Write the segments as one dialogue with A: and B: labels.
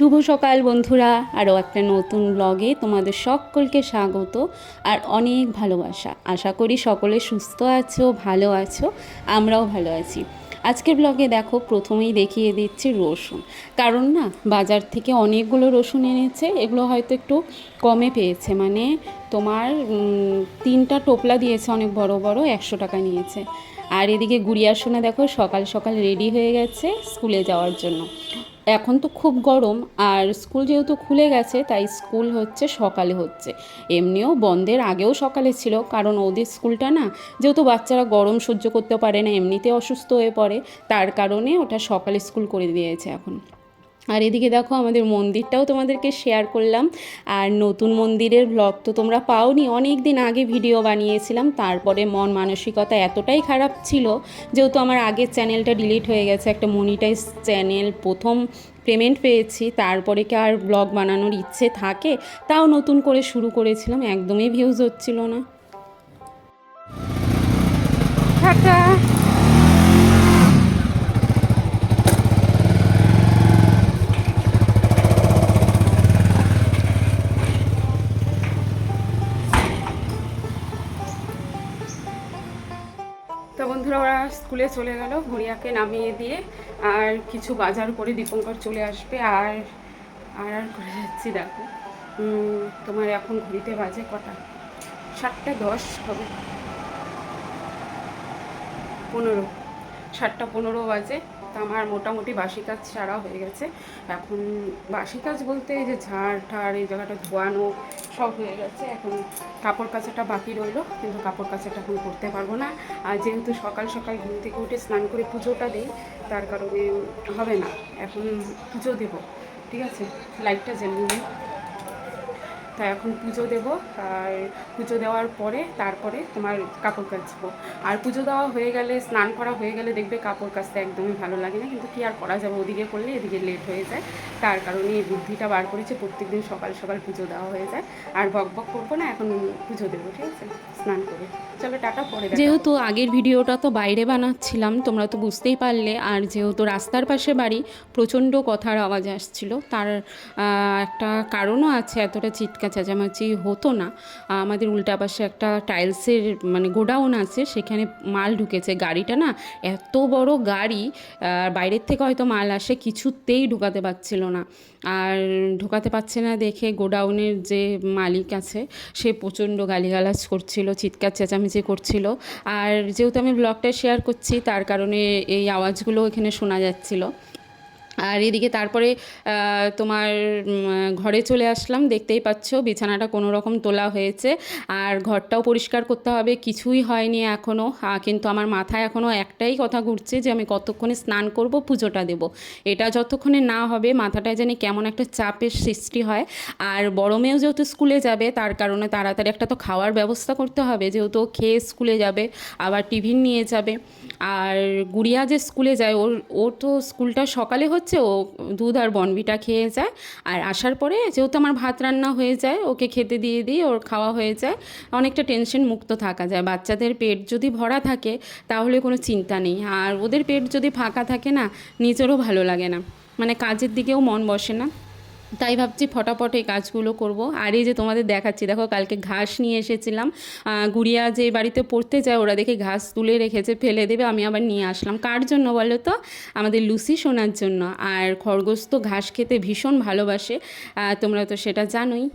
A: শুভ সকাল বন্ধুরা। আরও একটা নতুন ব্লগে তোমাদের সকলকে স্বাগত আর অনেক ভালোবাসা। আশা করি সকলে সুস্থ আছো, ভালো আছো, আমরাও ভালো আছি। আজকের ব্লগে দেখো, প্রথমেই দেখিয়ে দিচ্ছি রসুন। কারণ না, বাজার থেকে অনেকগুলো রসুন এনেছে, এগুলো হয়তো একটু কমে পেয়েছে। মানে তোমার তিনটা টোপলা দিয়েছে অনেক বড় বড়, একশো টাকা নিয়েছে। আর এদিকে গুড়িয়ার সোনা দেখো, সকাল সকাল রেডি হয়ে গেছে স্কুলে যাওয়ার জন্য। এখন তো খুব গরম আর স্কুল যেহেতু খুলে গেছে, তাই স্কুল হচ্ছে সকালে হচ্ছে। এমনিও বন্ধের আগেও সকালে ছিল, কারণ ওদের স্কুলটা না যেহেতু বাচ্চারা গরম সহ্য করতে পারে না, এমনিতে অসুস্থ হয়ে পড়ে, তার কারণে ওটা সকালে স্কুল করে দিয়েছে এখন। আর এদিকে দেখো আমাদের মন্দিরটাও তোমাদেরকে শেয়ার করলাম। আর নতুন মন্দিরের ব্লগ তো তোমরা পাওনি অনেক দিন আগে ভিডিও বানিয়েছিলাম, তারপরে মন মানসিকতা এতটাই খারাপ ছিল, যেহেতু আমার আগের চ্যানেলটা ডিলিট হয়ে গেছে, একটা মনিটাইজ চ্যানেল প্রথম পেমেন্ট পেয়েছি, তারপরে কি আর ব্লগ বানানোর ইচ্ছে থাকে, তাও নতুন করে শুরু করেছিলাম, একদমই ভিউজ হচ্ছিল না। টাটা! চলে গেল গুড়িয়াকে নামিয়ে দিয়ে আর কিছু বাজার করে দীপঙ্কর চলে আসবে। আর আর আর করে যাচ্ছি দেখো। তোমার এখন ঘড়িতে বাজে কটা? সাতটা দশ হবে। পনেরো। সাতটা পনেরো বাজে। তা আমার মোটামুটি বাসি কাজ সারা হয়ে গেছে। এখন বাসি কাজ বলতে এই যে ঝাড় ঠাড় এই জায়গাটা ধোয়ানো সব হয়ে গেছে। এখন কাপড় কাচাটা বাকি রইল, কিন্তু কাপড় কাচাটা এখন করতে পারব না। আর যেহেতু সকাল সকাল ঘুম থেকে উঠে স্নান করে পুজোটা দিই, তার কারণে হবে না। এখন পুজো দেব, ঠিক আছে? লাইটটা জ্বালিয়ে তা এখন পুজো দেব। আর পুজো দেওয়ার পরে তারপরে তোমার কাপড় কাচবো। আর পুজো দেওয়া হয়ে গেলে স্নান করা হয়ে গেলে দেখবে কাপড় কাচতে একদমই ভালো লাগে না। কিন্তু কী আর করা যাবে? ওদিকে করলে এদিকে লেট হয়ে যায়। তার কারণে এই বুদ্ধিটা বার করেছে প্রত্যেকদিন সকাল সকাল পুজো দেওয়া হয়ে যায়। আর বক বক করব না এখন পুজো দেবো ঠিক আছে? স্নান করে। চলো টাটা পরে যেহেতু আগের ভিডিওটা তো বাইরে বানাচ্ছিলাম তোমরা তো বুঝতেই পারলে। আর যেহেতু রাস্তার পাশে বাড়ি প্রচণ্ড কথার আওয়াজ আসছিল। তার একটা কারণও আছে এতটা চিৎকার চেঁচামেচি হতো না। আমাদের উল্টা পাশে একটা টাইলসের মানে গোডাউন আছে, সেখানে মাল ঢুকেছে। গাড়িটা না এত বড় গাড়ি আর বাইরের থেকে হয়তো মাল আসে, কিছুতেই ঢোকাতে পারছিল না। আর ঢোকাতে পারছে না দেখে গোডাউনের যে মালিক আছে, সে প্রচণ্ড গালিগালাজ করছিল, চিৎকার চেঁচামেচি করছিল। আর যেহেতু আমি ব্লগটা শেয়ার করছি, তার কারণে এই আওয়াজগুলো এখানে শোনা যাচ্ছিল। আর এদিকে তারপরে তোমার ঘরে চলে আসলাম, দেখতেই পাচ্ছ বিছানাটা কোনো রকম তোলা হয়েছে। আর ঘরটাও পরিষ্কার করতে হবে, কিছুই হয়নি এখনও কিন্তু আমার মাথায় এখনও একটাই কথা ঘুরছে যে আমি কতক্ষণে স্নান করব, পুজোটা দেব। এটা যতক্ষণে না হবে, মাথাটায় যেন কেমন একটা চাপের সৃষ্টি হয়। আর বড় মেয়েও যেহেতু স্কুলে যাবে, তার কারণে তাড়াতাড়ি একটা তো খাওয়ার ব্যবস্থা করতে হবে, যেহেতু খেয়ে স্কুলে যাবে, আবার টিফিন নিয়ে যাবে। আর গুড়িয়া যে স্কুলে যায়, ওর ওর তো স্কুলটা সকালে হচ্ছে ও দুধ আর বনবিটা খেয়ে যায়। আর আসার পরে যেহেতু আমার ভাত রান্না হয়ে যায়, ওকে খেতে দিয়ে দিই, ওর খাওয়া হয়ে যায়। অনেকটা টেনশন মুক্ত থাকা যায়। বাচ্চাদের পেট যদি ভরা থাকে, তাহলে কোনো চিন্তা নেই। আর ওদের পেট যদি ফাঁকা থাকে না, নিজেরও ভালো লাগে না। মানে কাজের দিকেও মন বসে না। তাই ভাবছি ফটাফট এই কাজগুলো করব। আর এই যে তোমাদের দেখাচ্ছি, দেখো কালকে ঘাস নিয়ে এসেছিলাম। গুড়িয়া যে বাড়িতে পড়তে যায়, ওরা দেখে ঘাস তুলে রেখেছে, ফেলে দেবে, আমি আবার নিয়ে আসলাম। কার জন্য বলো তো? আমাদের লুসি শোনার জন্য। আর খরগোশ তো ঘাস খেতে ভীষণ ভালোবাসে। তোমরা তো সেটা জানোই।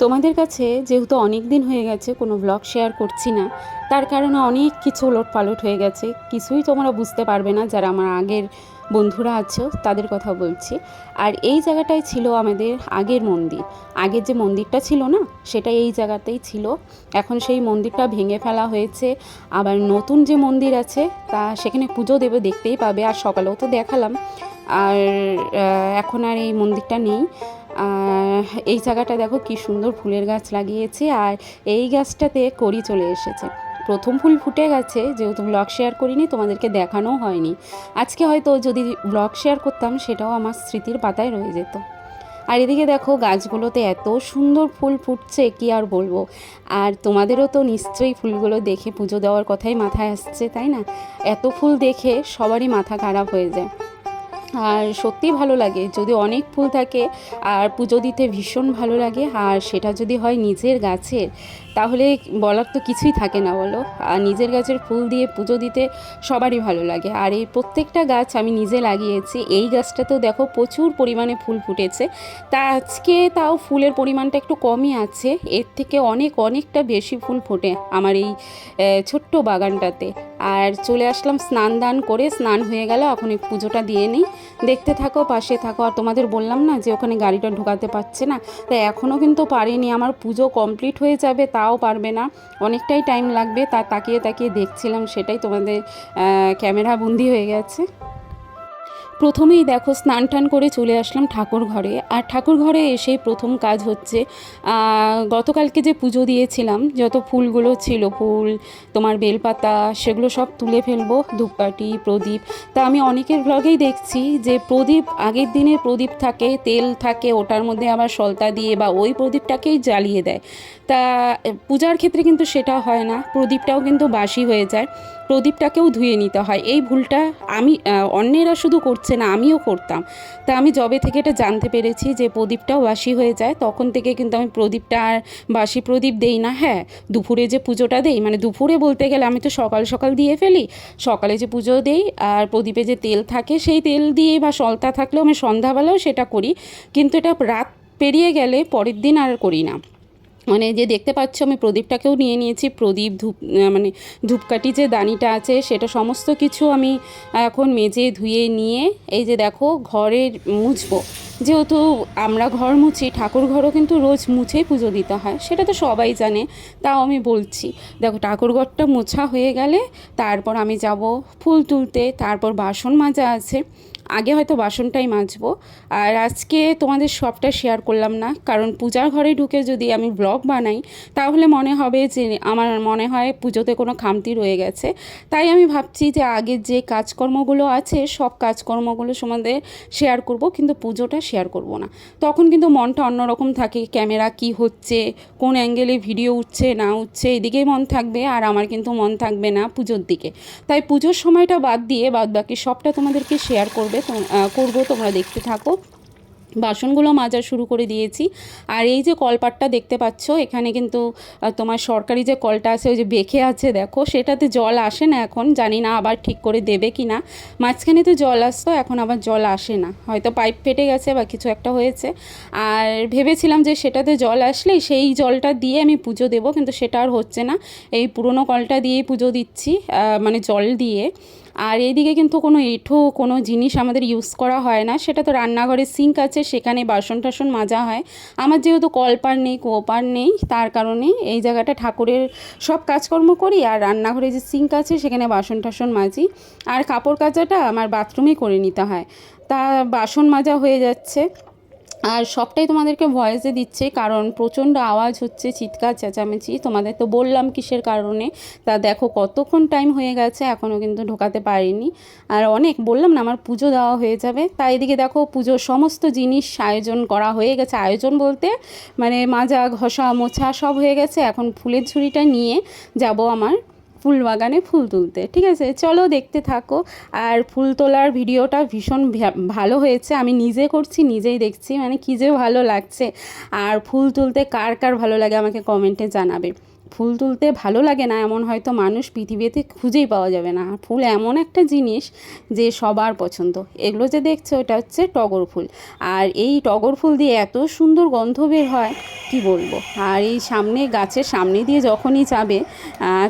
A: তোমাদের কাছে যেহেতু অনেক দিন হয়ে গেছে, কোনো ব্লগ শেয়ার করছি না, তার কারণে অনেক কিছু ওলট পালট হয়ে গেছে। কিছুই তোমরা বুঝতে পারবে না, যারা আমার আগের বন্ধুরা আছো, তাদের কথা বলছি। আর এই জায়গাটাই ছিল আমাদের আগের মন্দির। আগের যে মন্দিরটা ছিল না, সেটা এই জায়গাতেই ছিল। এখন সেই মন্দিরটা ভেঙে ফেলা হয়েছে। আবার নতুন যে মন্দির আছে, তা সেখানে পুজো দেবে, দেখতেই পাবে। আর সকালেও তো দেখালাম। আর এখন আর এই মন্দিরটা নেই। এই জায়গাটা দেখো কি সুন্দর ফুলের গাছ লাগিয়েছে আর এই গাছটাতে করি চলে এসেছে। প্রথম ফুল ফুটে গেছে, যেহেতু ব্লগ শেয়ার করিনি, তোমাদেরকে দেখানোও হয়নি। আজকে হয়তো যদি ব্লগ শেয়ার করতাম, সেটাও আমার স্মৃতির পাতায় রয়ে যেত। আর এদিকে দেখো, গাছগুলোতে এত সুন্দর ফুল ফুটছে, কি আর বলব? আর তোমাদেরও তো নিশ্চয়ই ফুলগুলো দেখে পুজো দেওয়ার কথাই মাথায় আসছে, তাই না? এত ফুল দেখে সবারই মাথা খারাপ হয়ে যায়। আর সত্যি ভালো লাগে। যদি অনেক ফুল থাকে আর পুজো দিতে ভীষণ ভালো লাগে, আর সেটা যদি হয় নিজের গাছের তাহলে বলার তো কিছুই থাকে না বলো। আর নিজের গাছের ফুল দিয়ে পুজো দিতে সবারই ভালো লাগে। আর এই প্রত্যেকটা গাছ আমি নিজে লাগিয়েছি। এই গাছটাতেও দেখো প্রচুর পরিমাণে ফুল ফুটেছে। তা আজকে তাও ফুলের পরিমাণটা একটু কমই আছে। এর থেকে অনেক অনেকটা বেশি ফুল ফোটে আমার এই ছোট্ট বাগানটাতে। আর চলে আসলাম স্নান দান করে। স্নান হয়ে গেল, এখন এই পুজোটা দিয়ে নিই। দেখতে থাকো, পাশে থাকো। আর তোমাদের বললাম না যে ওখানে গাড়িটা ঢোকাতে পারছে না? তা এখনও কিন্তু পারিনি। আমার পুজো কমপ্লিট হয়ে যাবে, তাও পারবে না। অনেকটাই টাইম লাগবে, তা তাকিয়ে তাকিয়ে দেখছিলাম, সেটাই তোমাদের ক্যামেরা বন্দি হয়ে গেছে। প্রথমেই দেখো স্নান টান করে চলে আসলাম ঠাকুর ঘরে। আর ঠাকুর ঘরে এসে প্রথম কাজ হচ্ছে গতকালকে যে পুজো দিয়েছিলাম, যত ফুলগুলো ছিল, ফুল, তোমার বেলপাতা, সেগুলো সব তুলে ফেলব, ধূপকাঠি, প্রদীপ। তা আমি অনেকের ব্লগেই দেখছি যে প্রদীপ, আগের দিনের প্রদীপ থাকে, তেল থাকে, ওটার মধ্যে আবার সলতা দিয়ে বা ওই প্রদীপটাকেই জ্বালিয়ে দেয়। তা, পূজার ক্ষেত্রে কিন্তু সেটা হয় না, প্রদীপটাও কিন্তু বাসি হয়ে যায়, প্রদীপটাকেও ধুয়ে নিতে হয়। এই ভুলটা আমি অন্যেরা শুধু করছে না, আমিও করতাম। তা আমি জবে থেকে এটা জানতে পেরেছি যে প্রদীপটাও বাসি হয়ে যায়। তখন থেকে কিন্তু আমি প্রদীপটা আর বাসি প্রদীপ দেই না হ্যাঁ। দুপুরে যে পুজোটা দেই মানে দুপুরে বলতে গেলে আমি তো সকাল সকাল দিয়ে ফেলি। সকালে যে পুজো দেই আর প্রদীপে যে তেল থাকে, সেই তেল দিয়ে বা সলতা থাকলেও আমি সন্ধ্যাবেলাও সেটা করি। কিন্তু এটা রাত পেরিয়ে গেলে পরের দিন আর করি না। মানে যে দেখতে পাচ্ছ আমি প্রদীপটাকেও নিয়ে নিয়েছি। প্রদীপ ধূপ মানে ধূপকাঠি যে দানিটা আছে, সেটা সমস্ত কিছু আমি এখন মেজে ধুয়ে নিয়ে এই যে দেখো ঘরে মুছবো। যেহেতু আমরা ঘর মুছি, ঠাকুর ঘরও কিন্তু রোজ মুছেই পুজো দিতে হয়, সেটা তো সবাই জানে, তাও আমি বলছি। দেখো ঠাকুর ঘরটা মোছা হয়ে গেলে তারপর আমি যাব ফুল তুলতে, তারপর বাসন মাজা আছে। আগে হয়তো বাসনটাই মাজবো। আর আজকে তোমাদের সবটা শেয়ার করলাম না, কারণ পূজার ঘরে ঢুকে যদি আমি ব্লগ বানাই, তাহলে মনে হবে যে আমার মনে হয় পুজোতে কোনো খামতি রয়ে গেছে। তাই আমি ভাবছি যে আগের যে কাজকর্মগুলো আছে, সব কাজকর্মগুলো তোমাদের শেয়ার করব, কিন্তু পুজোটা শেয়ার করব না। তখন কিন্তু মনটা অন্যরকম থাকে ক্যামেরা কি হচ্ছে, কোন অ্যাঙ্গেলে ভিডিও উঠছে, না উঠছে, এদিকেই মন থাকবে, আর আমার কিন্তু মন থাকবে না পুজোর দিকে। তাই পুজোর সময়টা বাদ দিয়ে বাদ বাকি সবটা তোমাদেরকে শেয়ার করবে। করব, তোমরা দেখতে থাকো। বাসনগুলো মাজা শুরু করে দিয়েছি। আর এই যে কলপাটটা দেখতে পাচ্ছ, এখানে কিন্তু তোমার সরকারি যে কলটা আছে, ওই যে বেঁকে আছে, দেখো। সেটাতে জল আসে না এখন, জানি না আবার ঠিক করে দেবে কি না মাঝখানে তো জল আসতো, এখন আবার জল আসে না। হয়তো পাইপ ফেটে গেছে বা কিছু একটা হয়েছে। আর ভেবেছিলাম যে সেটাতে জল আসলেই সেই জলটা দিয়ে আমি পুজো দেবো, কিন্তু সেটা আর হচ্ছে না। এই পুরনো কলটা দিয়েই পুজো দিচ্ছি মানে জল দিয়ে। আর এইদিকে কিন্তু কোনো এঁঠো কোনো জিনিস আমাদের ইউজ করা হয় না। সেটা তো রান্নাঘরে সিঙ্ক আছে, সেখানে বাসন টাসন মাজা হয়। আমার যেহেতু কলপার নেই, কোপার নেই, তার কারণে এই জায়গাটা ঠাকুরের সব কাজকর্ম করি আর রান্নাঘরে যে সিঙ্ক আছে, সেখানে বাসন টাসন মাজি। আর কাপড় কাচাটা আমার বাথরুমে করে নিতে হয়। তা বাসন মাজা হয়ে যাচ্ছে। আর সবটাই তোমাদেরকে ভয়েসে দিচ্ছে, কারণ প্রচণ্ড আওয়াজ হচ্ছে, চিৎকার, চেঁচামেচি। তোমাদের তো বললাম কিসের কারণে, তা দেখো কতক্ষণ টাইম হয়ে গেছে এখনও কিন্তু ঢোকাতে পারিনি। আর অনেক, বললাম না, আমার পুজো দেওয়া হয়ে যাবে। তাই এদিকে দেখো পুজোর সমস্ত জিনিস আয়োজন করা হয়ে গেছে। আয়োজন বলতে মানে মাজা, ঘষা, মোছা সব হয়ে গেছে। এখন ফুলের ঝুড়িটা নিয়ে যাব আমার ফুল বাগানে ফুল তুলতে। ঠিক আছে? চলো দেখতে থাকো। আর ফুল তোলার ভিডিওটা ভীষণ ভালো হয়েছে। আমি নিজে করছি, নিজেই দেখছি। মানে কী যে ভালো লাগছে। আর ফুল তুলতে কার কার ভালো লাগে আমাকে কমেন্টে জানাবে। ফুল তুলতে ভালো লাগে না, এমন হয়তো মানুষ পৃথিবীতে খুঁজেই পাওয়া যাবে না। ফুল এমন একটা জিনিস যে সবার পছন্দ। এগুলো যে দেখছ, এটা হচ্ছে টগর ফুল। আর এই টগর ফুল দিয়ে এত সুন্দর গন্ধ বের হয়, কি বলব? আর এই সামনে, গাছের সামনে দিয়ে যখনই যাবে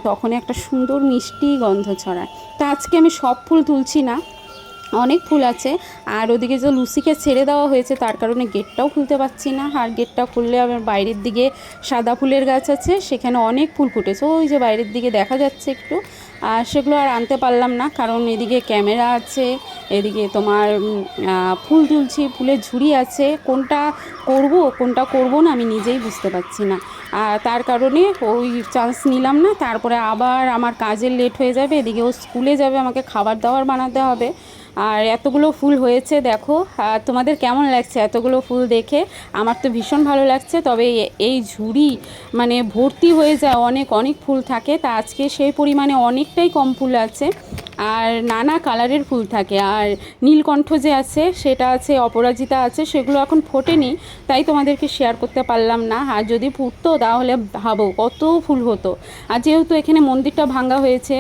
A: তখন একটা সুন্দর মিষ্টি গন্ধ ছড়ায়। তা আজকে আমি সব ফুল তুলছি না অনেক ফুল আছে। আর ওদিকে যে লুসিকে ছেড়ে দেওয়া হয়েছে, তার কারণে গেটটাও খুলতে পারছি না। আর গেটটা খুললে আমার বাইরের দিকে সাদা ফুলের গাছ আছে, সেখানে অনেক ফুল ফুটেছে। ওই যে বাইরের দিকে দেখা যাচ্ছে একটু। আর সেগুলো আর আনতে পারলাম না, কারণ এদিকে ক্যামেরা আছে, এদিকে তোমার ফুল তুলছি, ফুলের ঝুড়ি আছে। কোনটা করব কোনটা করব না আমি নিজেই বুঝতে পারছি না। আর তার কারণে ওই চান্স নিলাম না। তারপরে আবার আমার কাজের লেট হয়ে যাবে, এদিকে ও স্কুলে যাবে, আমাকে খাবার দাবার বানাতে হবে। আর এতগুলো ফুল হয়েছে, দেখো। তোমাদের কেমন লাগছে এতগুলো ফুল দেখে? আমার তো ভীষণ ভালো লাগছে, তবে এই ঝুড়ি মানে ভর্তি হয়ে যায় অনেক অনেক ফুল থাকে। তা আজকে সেই পরিমাণে অনেকটাই কম ফুল আছে। আর নানা কালারের ফুল থাকে। আর নীলকণ্ঠ যে আছে, সেটা আছে, অপরাজিতা আছে, সেগুলো এখন ফোটেনি, তাই তোমাদেরকে শেয়ার করতে পারলাম না। আর যদি ফুটতো, তাহলে ভাবো কত ফুল হতো। আর যেহেতু এখানে মন্দিরটা ভাঙ্গা হয়েছে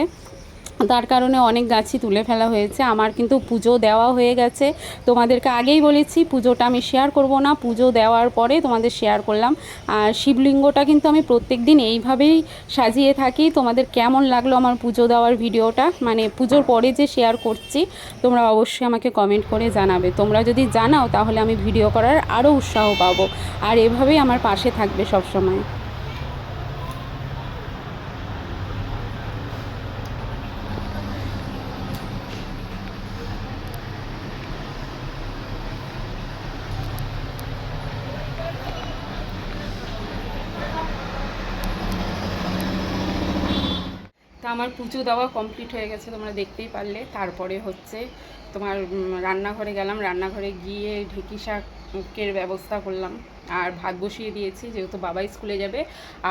A: তার কারণে অনেক গাছই তুলে ফেলা হয়েছে। আমার কিন্তু পুজো দেওয়া হয়ে গেছে। তোমাদেরকে আগেই বলেছি, পুজোটা আমি শেয়ার করব না। পুজো দেওয়ার পরে তোমাদের শেয়ার করলাম। আর শিবলিঙ্গটা কিন্তু আমি প্রত্যেক দিন এইভাবেই সাজিয়ে থাকি। তোমাদের কেমন লাগল আমার পুজো দেওয়ার ভিডিওটা? মানে পুজোর পরে যে শেয়ার করছি, তোমরা অবশ্যই আমাকে কমেন্ট করে জানাবে। তোমরা যদি জানাও, তাহলে আমি ভিডিও করার আরও উৎসাহ পাবো। আর এভাবেই আমার পাশে থাকবে সবসময়। আমার পুজো দেওয়া কমপ্লিট হয়ে গেছে, তোমরা দেখতেই পারলে। তারপরে হচ্ছে তোমার রান্নাঘরে গেলাম, রান্নাঘরে গিয়ে ঢেঁকি শাকের ব্যবস্থা করলাম। আর ভাত বসিয়ে দিয়েছি, যেহেতু বাবা স্কুলে যাবে।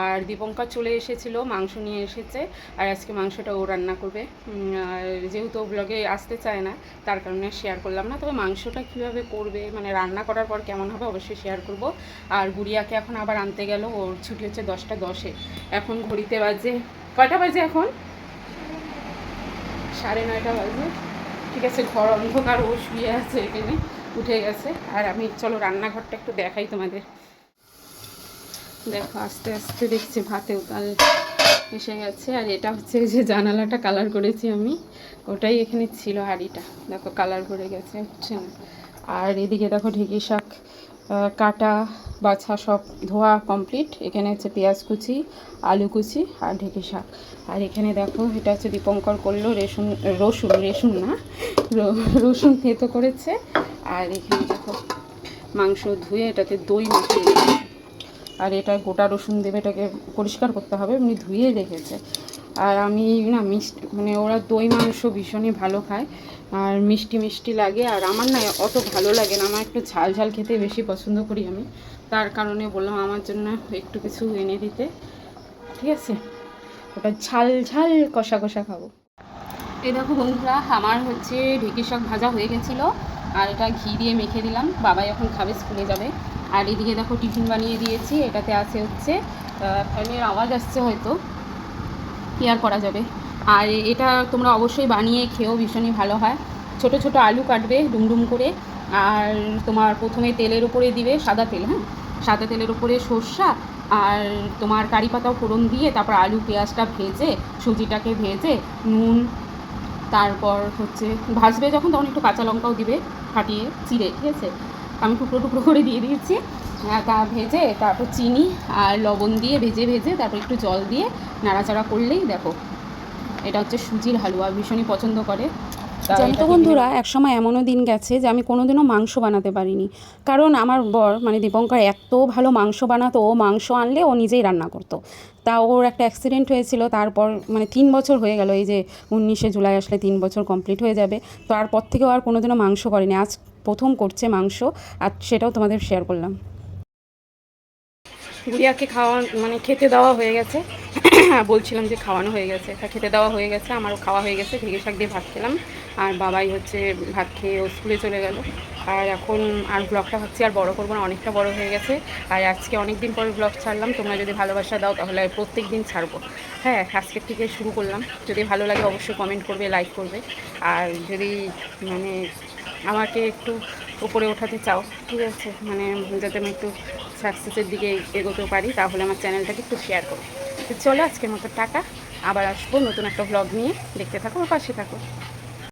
A: আর দীপঙ্কর চলে এসেছিল, মাংস নিয়ে এসেছে। আর আজকে মাংসটা ও রান্না করবে। যেহেতু ব্লগে আসতে চায় না, তার কারণে শেয়ার করলাম না। তবে মাংসটা কীভাবে করবে মানে রান্না করার পর কেমন হবে অবশ্যই শেয়ার করব। আর গুড়িয়াকে এখন আবার আনতে গেল, ওর ছুটি হচ্ছে দশটা দশে। এখন ঘড়িতে বাজে, কয়টা বাজে এখন? সাড়ে নয়টা বাজে। ঠিক আছে, ঘর অন্ধকার, ও শুয়ে আছে এখানে, উঠে গেছে। আর আমি, চলো রান্নাঘরটা একটু দেখাই তোমাদের। দেখো, আস্তে আস্তে দেখছি ভাতে উতাল এসে গেছে। আর এটা হচ্ছে যে জানালাটা কালার করেছি আমি, ওটাই এখানে ছিল হাঁড়িটা। দেখো কালার করে গেছে, হচ্ছে না। আর এদিকে দেখো ঢেঁকি শাক কাটা, বাছা সব ধোয়া কমপ্লিট এখানে হচ্ছে পেঁয়াজ কুচি, আলু কুচি আর ঢেঁকি শাক। আর এখানে দেখো, এটা হচ্ছে দীপঙ্কর করল রেশন, রসুন, রেশন না রসুন থেতো করেছে। আর এখানে দেখো, মাংস ধুয়ে এটাতে দই মাখিয়ে আর এটা গোটা রসুন দেবে এটাকে পরিষ্কার করতে হবে, এমনি ধুয়ে রেখেছে। আর আমি না মিষ্টি মানে ওরা দই মাংস ভীষণই ভালো খায়। আর মিষ্টি মিষ্টি লাগে, আর আমার না অত ভালো লাগে না। আমার একটু ঝাল ঝাল খেতে বেশি পছন্দ করি আমি। তার কারণে বললাম আমার জন্য একটু কিছু এনে দিতে। ঠিক আছে? ওটা ঝাল ঝাল কষা কষা খাব। এই দেখো বন্ধুরা, আমার হচ্ছে ঢেঁকি শাক ভাজা হয়ে গেছিল। আর এটা ঘি দিয়ে মেখে দিলাম। বাবা এখন খাবে, স্কুলে যাবে। আর এদিকে দেখো টিফিন বানিয়ে দিয়েছি। এটাতে আছে হচ্ছে ফ্যানের আওয়াজ আসছে হয়তো। কি আর করা যাবে? আর এটা তোমরা অবশ্যই বানিয়ে খেয়েও ভীষণই ভালো হয়। ছোট ছোট আলু কাটবে ডুমডুম করে, আর তোমার প্রথমে তেলের উপরে দিবে সাদা তেল হ্যাঁ? সাদা তেলের উপরে সর্ষা আর তোমার কারি পাতাও ফোড়ন দিয়ে তারপর আলু, পেঁয়াজটা ভেজে, সুজিটাকে ভেজে, নুন, তারপর হচ্ছে ভাজবে যখন তখন একটু কাঁচা লঙ্কাও দিবে ফাটিয়ে চিড়ে, ঠিক আছে? আমি টুকরো টুকরো করে দিয়ে দিয়েছি। তা ভেজে তারপর চিনি আর লবণ দিয়ে ভেজে ভেজে তারপর একটু জল দিয়ে নাড়াচাড়া করলেই দেখো এটা হচ্ছে সুজির হালুয়া ভীষণই পছন্দ করে। তা
B: জানো তো বন্ধুরা একসময় এমনও দিন গেছে যে আমি কোনোদিনও মাংস বানাতে পারিনি। কারণ আমার বর মানে দীপঙ্কর এত ভালো মাংস বানাতো ও মাংস আনলে ও নিজেই রান্না করতো। তা ওর একটা অ্যাক্সিডেন্ট হয়েছিল তারপর মানে তিন বছর হয়ে গেল এই যে উনিশে জুলাই আসলে তিন বছর কমপ্লিট হয়ে যাবে। তো আর পর থেকেও আর কোনোদিনও মাংস করেনি। আজ প্রথম করছে মাংস আর সেটাও তোমাদের শেয়ার করলাম।
A: গুড়িয়াকে খাওয়া মানে খেতে দেওয়া হয়ে গেছে। বলছিলাম যে খাওয়ানো হয়ে গেছে। তা খেতে দেওয়া হয়ে গেছে, আমারও খাওয়া হয়ে গেছে ঢেঁড়ি শাক দিয়ে ভাত খেলাম। আর বাবাই হচ্ছে ভাত খেয়ে ও স্কুলে চলে গেল। আর এখন আর ব্লগটা ভাবছি আর বড় করব না, অনেকটা বড় হয়ে গেছে। আর আজকে অনেক দিন পরে ব্লগ ছাড়লাম, তোমরা যদি ভালোবাসা দাও তাহলে প্রত্যেক দিন ছাড়বো। হ্যাঁ আজকের থেকে শুরু করলাম। যদি ভালো লাগে অবশ্যই কমেন্ট করবে লাইক করবে। আর যদি মানে আমাকে একটু উপরে ওঠাতে চাও? ঠিক আছে মানে যাতে আমি একটু সাকসেসের দিকে এগোতেও পারি, তাহলে আমার চ্যানেলটাকে একটু শেয়ার করো। চলো আজকের মতো টাকা আবার আসব নতুন একটা ব্লগ নিয়ে। দেখতে থাকো পাশে থাকো।